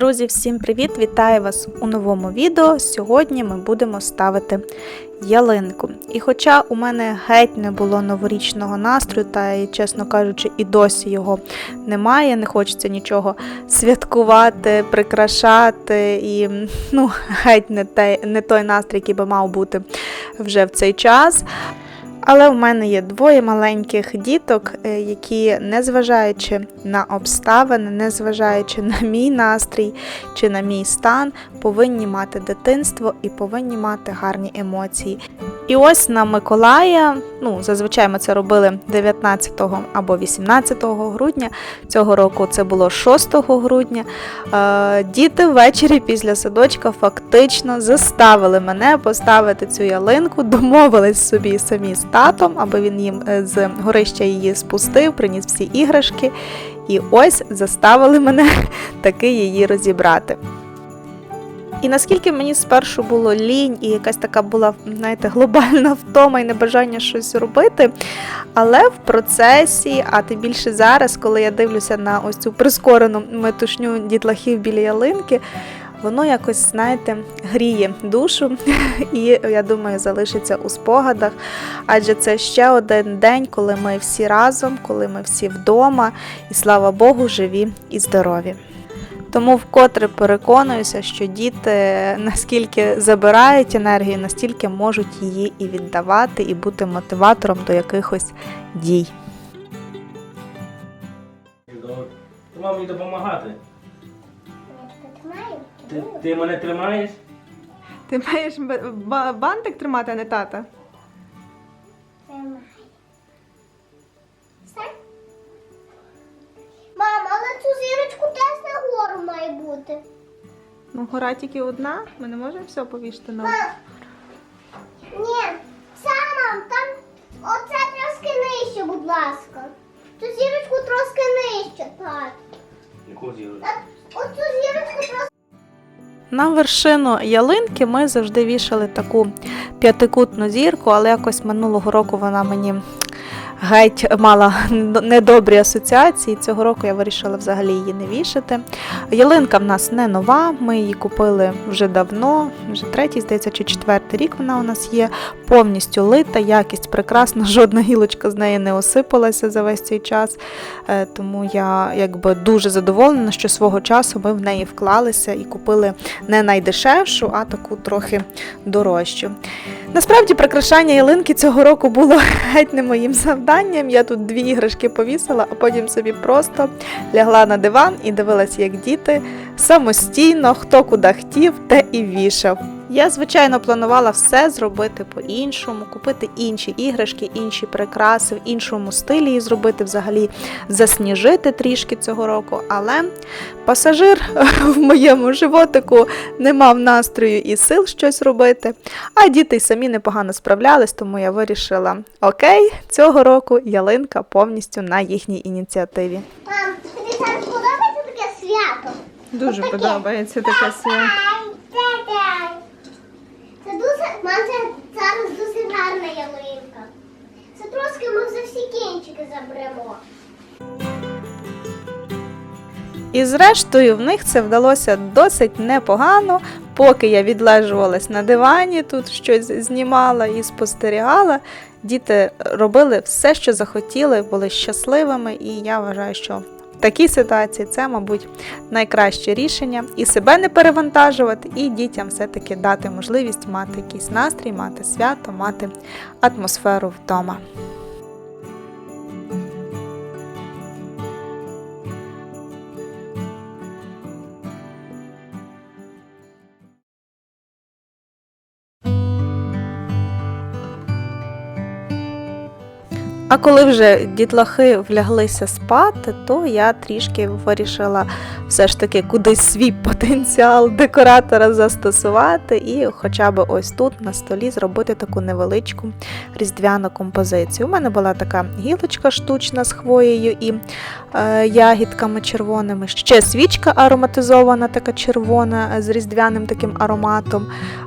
Друзі, всім привіт! Вітаю вас у новому відео. Сьогодні ми будемо ставити ялинку. І хоча у мене геть не було новорічного настрою, та і, чесно кажучи, і досі його немає, не хочеться нічого святкувати, прикрашати, і ну, геть не, те, не той настрій, який би мав бути вже в цей час. Але в мене є двоє маленьких діток, е, які, незважаючи на обставини, незважаючи на мій настрій чи на мій стан, повинні мати дитинство і повинні мати гарні емоції. І ось на Миколая, ну зазвичай ми це робили 19 або 18 грудня. Цього року це було 6 грудня. Е, Діти ввечері після садочка фактично заставили мене поставити цю ялинку, домовились собі самі з татом, аби він їм е, з горища її спустив, приніс всі іграшки. І ось заставили мене таки її розібрати. І наскільки мені спершу було лінь і якась така була, знаєте, глобальна втома і небажання щось робити. Але в процесі, а тим більше зараз, коли я дивлюся на ось цю прискорену метушню дітлахів біля ялинки, воно якось, знаєте, гріє душу, і я думаю, залишиться у спогадах. Адже це ще один день, коли ми всі разом, коли ми всі вдома, і слава Богу, живі і здорові. Тому вкотре переконуюся, що діти наскільки забирають енергію, настільки можуть її і віддавати, і бути мотиватором до якихось дій. Ти мав допомагати. Ти, ти мене тримаєш? Ти маєш бантик тримати, а не тата? Тримаю. Все? Мама, але цю зірочку теж на гору має бути. Ну, гора тільки одна, ми не можемо все повішати на Мам. Ні, мам, там оце трошки нижче, будь ласка. Цю зірочку трошки нижче, так. Яку зірочку? Оцю зірочку трошки. На вершину ялинки ми завжди вішали таку п'ятикутну зірку, але якось минулого року вона мені геть мала недобрі асоціації. Цього року я вирішила взагалі її не вішати. Ялинка в нас не нова, ми її купили вже давно, вже третій, здається, чи четвертий рік вона у нас є. Повністю лита, якість прекрасна, жодна гілочка з неї не осипалася за весь цей час. Е, Тому я якби дуже задоволена, що свого часу ми в неї вклалися і купили не найдешевшу, а таку трохи дорожчу. Насправді прикрашання ялинки цього року було геть не моїм завданням. Я тут дві іграшки повісила, а потім собі просто лягла на диван і дивилася, як діти самостійно, хто куди хотів, те і вішав. Я, звичайно, планувала все зробити по-іншому, купити інші іграшки, інші прикраси, в іншому стилі і зробити взагалі засніжити трішки цього року. Але пасажир в моєму животику не мав настрою і сил щось робити. А діти й самі непогано справлялись, тому я вирішила: окей, цього року ялинка повністю на їхній ініціативі. Мам, тобі зараз подобається таке свято? Дуже подобається таке свято. Дуже, мам, зараз дуже гарна ялинка. Це трошки ми за всі кінчики заберемо. І зрештою в них це вдалося досить непогано, поки я відлежувалась на дивані, тут щось знімала і спостерігала. Діти робили все, що захотіли, були щасливими, і я вважаю, що такій ситуації це, мабуть, найкраще рішення і себе не перевантажувати, і дітям все-таки дати можливість мати якийсь настрій, мати свято, мати атмосферу вдома. А коли вже дітлахи вляглися спати, то я трішки вирішила все ж таки кудись свій потенціал декоратора застосувати і хоча б ось тут на столі зробити таку невеличку різдвяну композицію. У мене була така гілочка штучна з хвоєю і е, ягідками червоними. Ще свічка ароматизована, така червона з різдвяним таким ароматом.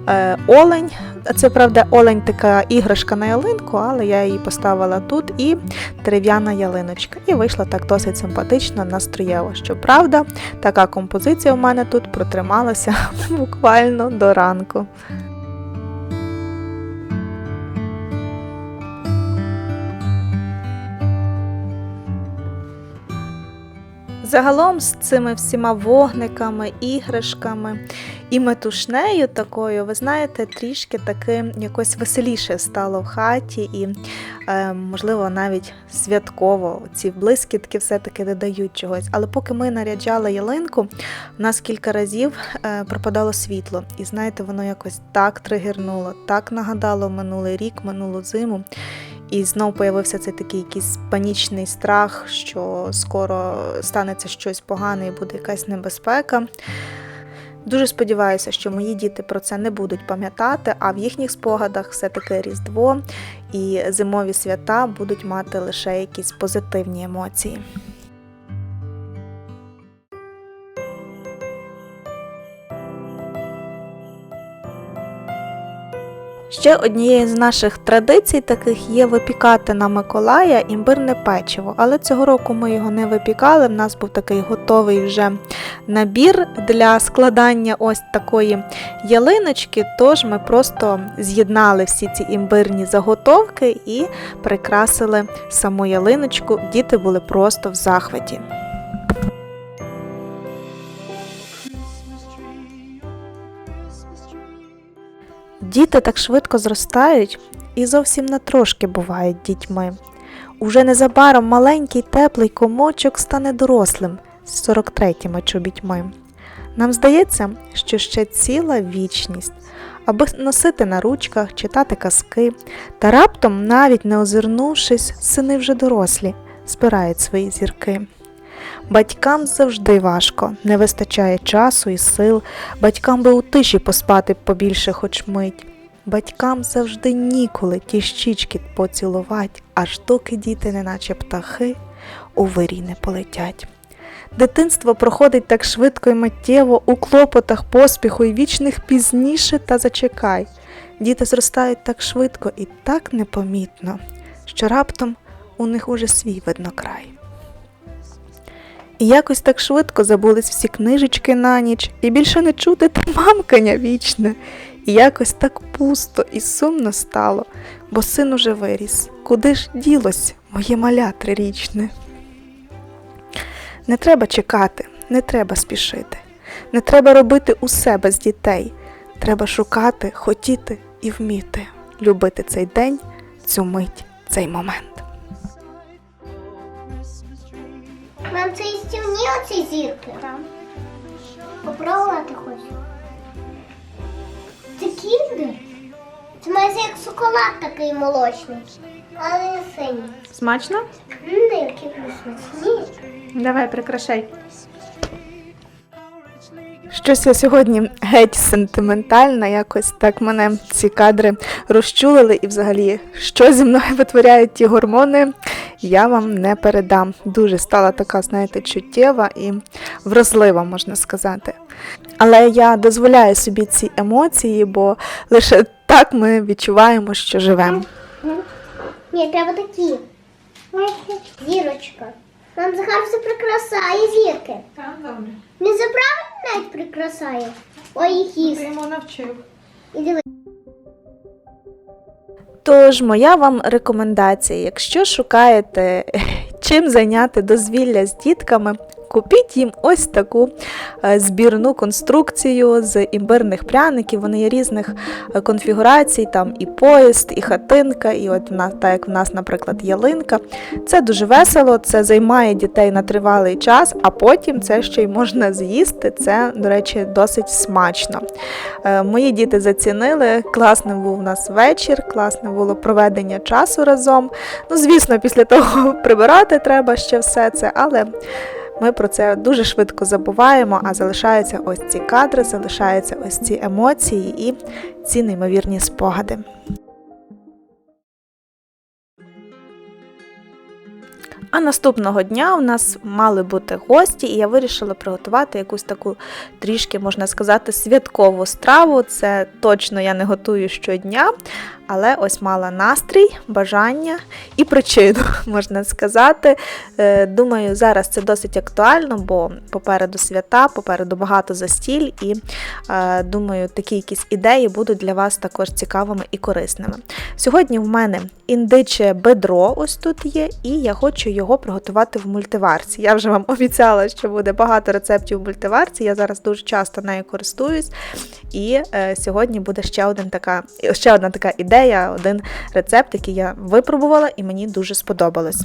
Е, олень Це правда олень така іграшка на ялинку, але я її поставила тут і дерев'яна ялиночка. І вийшла так досить симпатично, настроєво. Щоправда, така композиція у мене тут протрималася буквально до ранку. Загалом з цими всіма вогниками, іграшками і метушнею такою, ви знаєте, трішки таки якось веселіше стало в хаті, і, е, можливо, навіть святково ці блискітки все-таки додають чогось. Але поки ми наряджали ялинку, у нас кілька разів е, пропадало світло. І знаєте, воно якось так тригернуло, так нагадало минулий рік, минулу зиму. І знов появився цей такий якийсь панічний страх, що скоро станеться щось погане і буде якась небезпека. Дуже сподіваюся, що мої діти про це не будуть пам'ятати, а в їхніх спогадах все-таки Різдво і зимові свята будуть мати лише якісь позитивні емоції. Ще однією з наших традицій таких є випікати на Миколая імбирне печиво, але цього року ми його не випікали. В нас був такий готовий вже набір для складання ось такої ялиночки. Тож ми просто з'єднали всі ці імбирні заготовки і прикрасили саму ялиночку. Діти були просто в захваті. Діти так швидко зростають і зовсім не трошки бувають дітьми. Уже незабаром маленький теплий комочок стане дорослим з 43-ми чобітьми. Нам здається, що ще ціла вічність, аби носити на ручках, читати казки, та раптом, навіть не озирнувшись, сини вже дорослі, збирають свої зірки. Батькам завжди важко, не вистачає часу і сил, батькам би у тиші поспати побільше хоч мить. Батькам завжди ніколи ті щічки поцілувать, аж доки діти, неначе птахи, у вирій не полетять. Дитинство проходить так швидко і миттєво, у клопотах, поспіху і вічних пізніше та зачекай. Діти зростають так швидко і так непомітно, що раптом у них уже свій видно край. Якось так швидко забулись всі книжечки на ніч, і більше не чути те мамкання вічне. І якось так пусто і сумно стало, бо син уже виріс. Куди ж ділось моє маля трирічне? Не треба чекати, не треба спішити, не треба робити усе без дітей. Треба шукати, хотіти і вміти, любити цей день, цю мить, цей момент. І стівні оці зірки? Так. Попробувати хочу. Це кіндер? Це майже як шоколад такий молочний, але не синій. Смачно? Ммм, які смачні. Давай, прикрашай. Щось я сьогодні геть сентиментальна, якось так мене ці кадри розчулили і взагалі, що зі мною витворяють ті гормони, я вам не передам. Дуже стала така, знаєте, чуттєва і вразлива, можна сказати. Але я дозволяю собі ці емоції, бо лише так ми відчуваємо, що живемо. Ні, треба такі. Зірочка. Нам Захар все прикрасає зірки. Так, добре. Він заправить навіть прикрасає. Ой, їх їсть. йому навчив. І диви. Тож, моя вам рекомендація: якщо шукаєте чим зайняти дозвілля з дітками, купіть їм ось таку е, збірну конструкцію з імбирних пряників. Вони є різних е, конфігурацій, там і поїзд, і хатинка, і от в так як в нас, наприклад, ялинка. Це дуже весело, це займає дітей на тривалий час, а потім це ще й можна з'їсти. Це, до речі, досить смачно. Е, Мої діти зацінили. Класним був у нас вечір, класне було проведення часу разом. Ну, звісно, після того прибирати треба ще все це, але ми про це дуже швидко забуваємо, а залишаються ось ці кадри, залишаються ось ці емоції і ці неймовірні спогади. А наступного дня у нас мали бути гості, і я вирішила приготувати якусь таку трішки, можна сказати, святкову страву. Це точно я не готую щодня, але ось мала настрій, бажання і причину, можна сказати. Е, Думаю, зараз це досить актуально, бо попереду свята, попереду багато застіль, і е, думаю, такі якісь ідеї будуть для вас також цікавими і корисними. Сьогодні в мене індиче бедро, ось тут є, і я хочу його приготувати в мультиварці. Я вже вам обіцяла, що буде багато рецептів в мультиварці. Я зараз дуже часто нею користуюсь. І е, сьогодні буде ще, один така, ще одна така ідея, один рецепт, який я випробувала, і мені дуже сподобалось.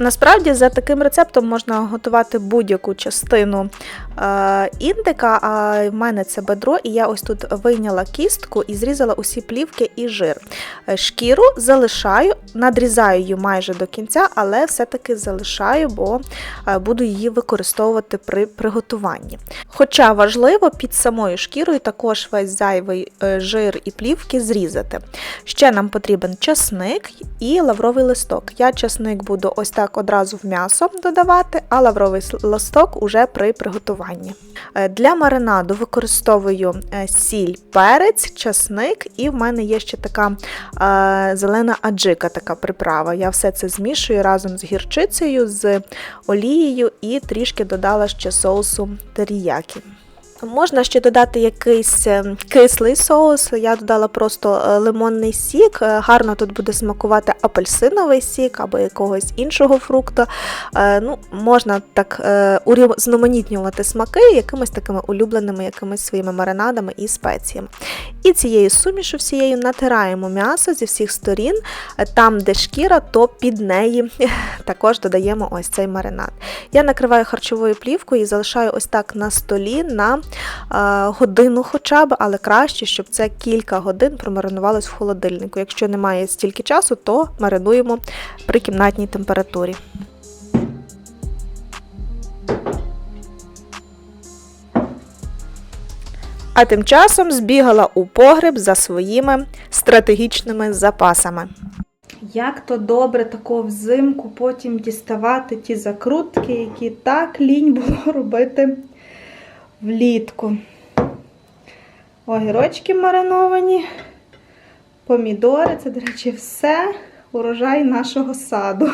Насправді за таким рецептом можна готувати будь-яку частину е, індика, а в мене це бедро, і я ось тут вийняла кістку і зрізала усі плівки і жир. Е, Шкіру залишаю, надрізаю її майже до кінця, але все-таки залишаю, бо е, буду її використовувати при приготуванні. Хоча важливо під самою шкірою також весь зайвий жир і плівки зрізати. Ще нам потрібен часник і лавровий листок. Я часник буду ось так одразу в м'ясо додавати, а лавровий листок уже при приготуванні. Е, Для маринаду використовую е, сіль, перець, часник, і в мене є ще така е, зелена аджика, така приправа. Я все це змішую разом з гірчицею, з олією і трішки додала ще соусу теріякі. Можна ще додати якийсь е, кислий соус. Я додала просто е, лимонний сік. Е, Гарно тут буде смакувати апельсиновий сік або якогось іншого фрукту. Е, Ну, можна так урізноманітнювати смаки якимись такими улюбленими якимись своїми маринадами і спеціями. І цією сумішу всією натираємо м'ясо зі всіх сторін. Там, де шкіра, то під неї також додаємо ось цей маринад. Я накриваю харчовою плівкою і залишаю ось так на столі на годину хоча б, але краще, щоб це кілька годин промаринувалось в холодильнику. Якщо немає стільки часу, то маринуємо при кімнатній температурі. А тим часом збігала у погреб за своїми стратегічними запасами. Як то добре тако взимку потім діставати ті закрутки, які так лінь було робити влітку. Огірочки мариновані, помідори, це, до речі, все урожай нашого саду.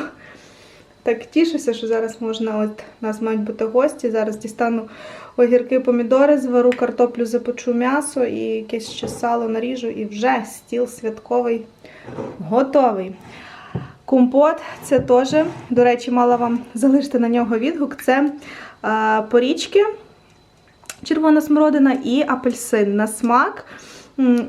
Так тішуся, що зараз можна, от у нас мають бути гості. Зараз дістану огірки, помідори, звару картоплю, запечу м'ясо і якесь ще сало наріжу, і вже стіл святковий готовий. Компот це теж, до речі, мала вам залишити на нього відгук. Це е, порічки, червона смородина і апельсин на смак.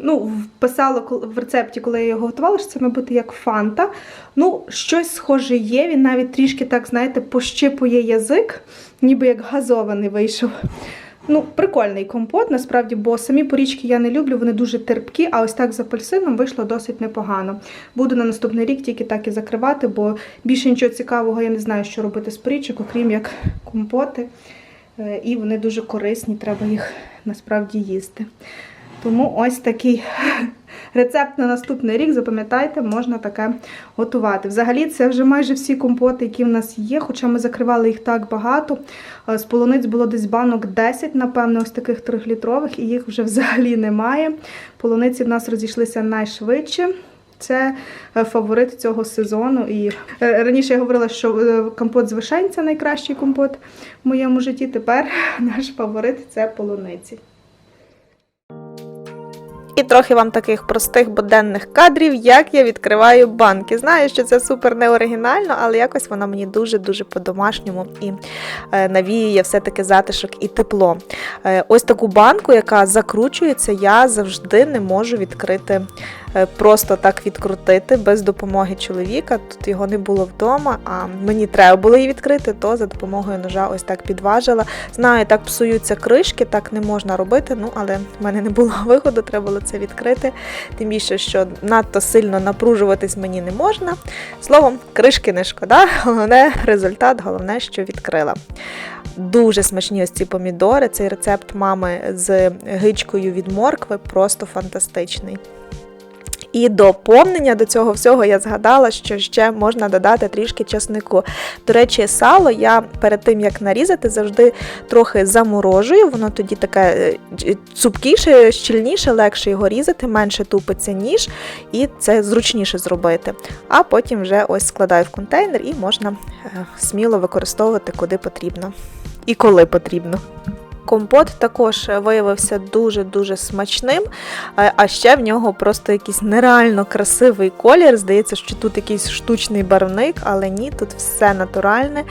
Ну, вписала кол- в рецепті, коли я його готувала, що це має бути як фанта. Ну, щось схоже є. Він навіть трішки, так, знаєте, пощипує язик, ніби як газований вийшов. Ну, прикольний компот, насправді, бо самі порічки я не люблю, вони дуже терпкі, а ось так з апельсином вийшло досить непогано. Буду на наступний рік тільки так і закривати, бо більше нічого цікавого я не знаю, що робити з порічок, окрім як компоти. Е, І вони дуже корисні, треба їх насправді їсти. Тому ось такий рецепт на наступний рік, запам'ятайте, можна таке готувати. Взагалі, це вже майже всі компоти, які в нас є, хоча ми закривали їх так багато. Е, З полуниць було десь банок 10, напевно, ось таких трьохлітрових, і їх вже взагалі немає. Полуниці в нас розійшлися найшвидше. Це е, фаворит цього сезону. І е, раніше я говорила, що е, компот з вишень це найкращий компот в моєму житті. Тепер наш фаворит це полуниці. І трохи вам таких простих буденних кадрів, як я відкриваю банки. Знаю, що це супер неоригінально, але якось вона мені дуже-дуже по-домашньому і навіює все-таки затишок і тепло. Ось таку банку, яка закручується, я завжди не можу відкрити. Е, Просто так відкрутити без допомоги чоловіка. Тут його не було вдома, а мені треба було її відкрити, то за допомогою ножа ось так підважила. Знаю, так псуються кришки, так не можна робити. Ну але в мене не було виходу, треба було це відкрити. Тим більше, що надто сильно напружуватись мені не можна. Словом, кришки не шкода. Головне результат, головне, що відкрила. Дуже смачні ось ці помідори. Цей рецепт мами з гичкою від моркви просто фантастичний. І доповнення до цього всього я згадала, що ще можна додати трішки часнику. До речі, сало я перед тим як нарізати, завжди трохи заморожую. Воно тоді таке е, цупкіше, щільніше, легше його різати, менше тупиться ніж, і це зручніше зробити. А потім вже ось складаю в контейнер і можна е, сміло використовувати куди потрібно і коли потрібно. Компот також виявився дуже-дуже смачним, а ще в нього просто якийсь нереально красивий колір. Здається, що тут якийсь штучний барвник, але ні, тут все натуральне.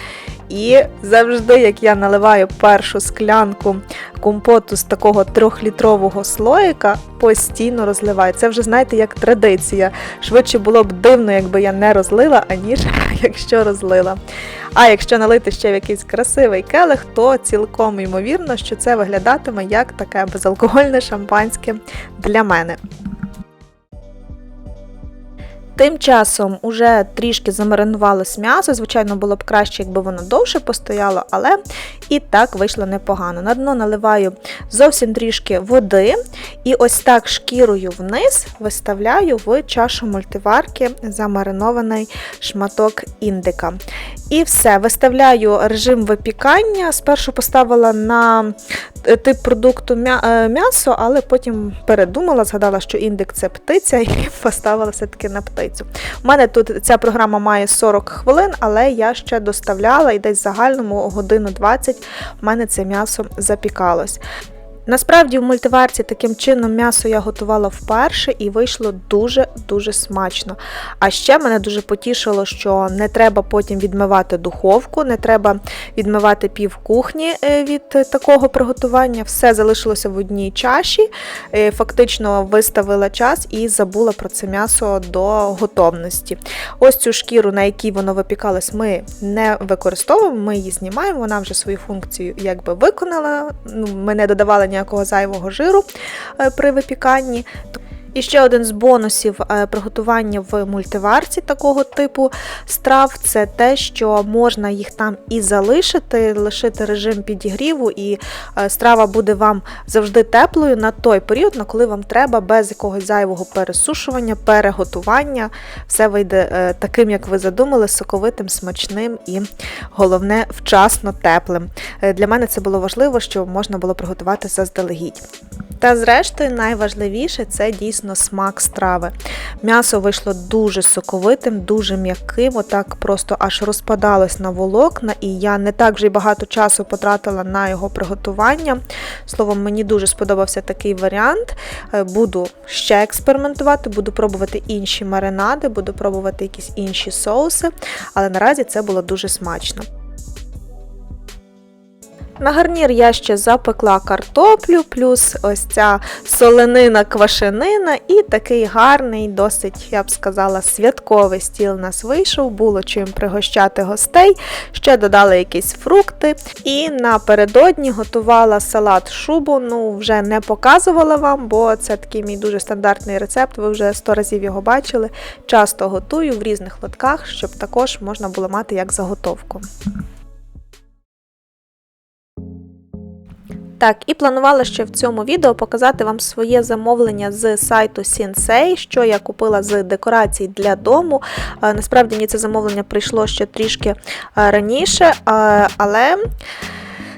І завжди, як я наливаю першу склянку компоту з такого трьохлітрового слоїка, постійно розливаю. Це вже, знаєте, як традиція. Швидше було б дивно, якби я не розлила, аніж якщо розлила. А якщо налити ще в якийсь красивий келих, то цілком ймовірно, що це виглядатиме як таке безалкогольне шампанське для мене. Тим часом уже трішки замаринувалось м'ясо. Звичайно, було б краще, якби воно довше постояло, але і так вийшло непогано. На дно наливаю зовсім трішки води, і ось так шкірою вниз виставляю в чашу мультиварки замаринований шматок індика. І все, виставляю режим випікання. Спершу поставила на е, тип продукту е, м'ясо, але потім передумала, згадала, що індик це птиця, і поставила все-таки на птицю. У мене тут ця програма має 40 хвилин, але я ще доставляла і десь загальному годину 20 в мене це м'ясо запікалось. Насправді в мультиварці таким чином м'ясо я готувала вперше і вийшло дуже-дуже смачно. А ще мене дуже потішило, що не треба потім відмивати духовку, не треба відмивати пів кухні е, від такого приготування. Все залишилося в одній чаші. Е, Фактично виставила час і забула про це м'ясо до готовності. Ось цю шкіру, на якій воно випікалось, ми не використовуємо, ми її знімаємо, вона вже свою функцію якби виконала. Ну, ми не додавали ніякого зайвого жиру е, при випіканні. І ще один з бонусів е, приготування в мультиварці такого типу страв це те, що можна їх там і залишити, лишити режим підігріву, і е, страва буде вам завжди теплою на той період, на коли вам треба, без якогось зайвого пересушування, переготування. Все вийде е, таким, як ви задумали, соковитим, смачним і головне вчасно теплим. Для мене це було важливо, що можна було приготувати заздалегідь. Та зрештою, найважливіше це дійсно смак страви. М'ясо вийшло дуже соковитим, дуже м'яким, отак просто аж розпадалось на волокна, і я не так вже й багато часу потратила на його приготування. Словом, мені дуже сподобався такий варіант. Е, Буду ще експериментувати, буду пробувати інші маринади, буду пробувати якісь інші соуси, але наразі це було дуже смачно. На гарнір я ще запекла картоплю, плюс ось ця соленина квашенина і такий гарний, досить, я б сказала, святковий стіл у нас вийшов, було чим пригощати гостей. Ще додала якісь фрукти. І напередодні готувала салат шубу. Ну, вже не показувала вам, бо це такий мій дуже стандартний рецепт. Ви вже сто разів його бачили. Часто готую в різних лотках, щоб також можна було мати як заготовку. Так, і планувала ще в цьому відео показати вам своє замовлення з сайту Sensei, що я купила з декорацій для дому. Е, Насправді мені це замовлення прийшло ще трішки е, раніше, е, але.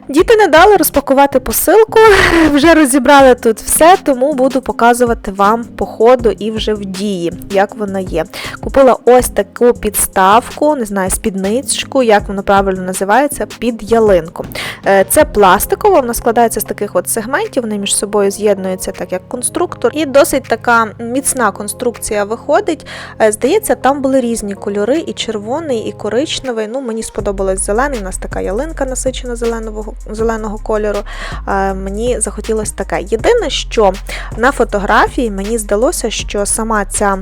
Діти не дали розпакувати посилку, вже розібрали тут все, тому буду показувати вам по ходу і вже в дії, як воно є. Купила ось таку підставку, не знаю, спідничку, як воно правильно називається, під ялинку. Е, Це пластикова, вона складається з таких от сегментів, вони між собою з'єднуються так як конструктор. І досить така міцна конструкція виходить. Е, Здається, там були різні кольори, і червоний, і коричневий. Ну, мені сподобалось зелений, у нас така ялинка насичена зеленого, зеленого кольору. Е, Мені захотілося таке. Єдине, що на фотографії мені здалося, що сама ця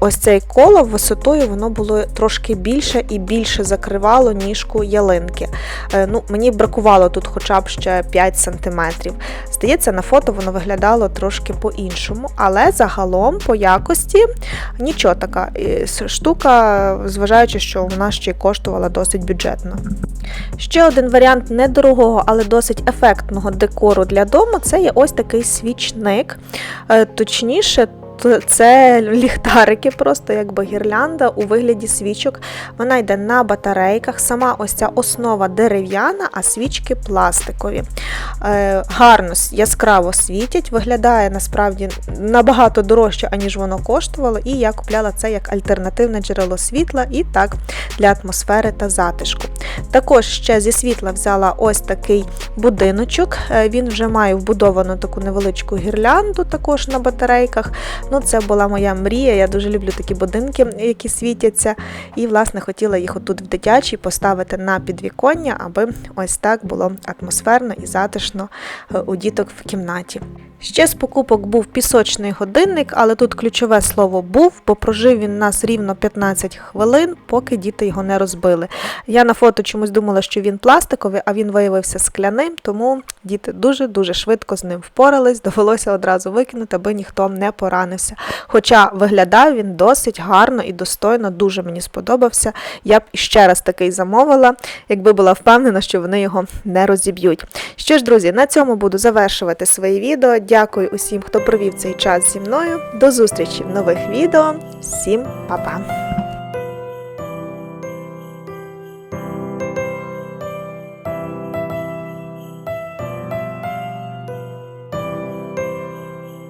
ось цей коло висотою воно було трошки більше і більше закривало ніжку ялинки. Е, Ну, мені бракувало тут хоча б ще 5 см. Здається, на фото воно виглядало трошки по-іншому, але загалом по якості нічого така штука, зважаючи, що вона ще й коштувала досить бюджетно. Ще один варіант недорогого, але досить ефектного декору для дому це є ось такий свічник. Е, Точніше, Тут це ліхтарики, просто якби гірлянда у вигляді свічок. Вона йде на батарейках. Сама ось ця основа дерев'яна, а свічки пластикові. Е, гарно яскраво світять, виглядає насправді набагато дорожче, аніж воно коштувало. І я купляла це як альтернативне джерело світла і так для атмосфери та затишку. Також ще зі світла взяла ось такий будиночок. Е, Він вже має вбудовану таку невеличку гірлянду, також на батарейках. Ну, це була моя мрія. Я дуже люблю такі будинки, які світяться. І, власне, хотіла їх отут в дитячій поставити на підвіконня, аби ось так було атмосферно і затишно е, у діток в кімнаті. Ще з покупок був пісочний годинник, але тут ключове слово був, бо прожив він нас рівно 15 хвилин, поки діти його не розбили. Я на фото чомусь думала, що він пластиковий, а він виявився скляним, тому діти дуже-дуже швидко з ним впорались. Довелося одразу викинути, аби ніхто не поранився. Хоча виглядав він досить гарно і достойно, дуже мені сподобався. Я б ще раз такий замовила, якби була впевнена, що вони його не розіб'ють. Що ж, друзі, на цьому буду завершувати своє відео. Дякую усім, хто провів цей час зі мною. До зустрічі в нових відео. Всім па-па!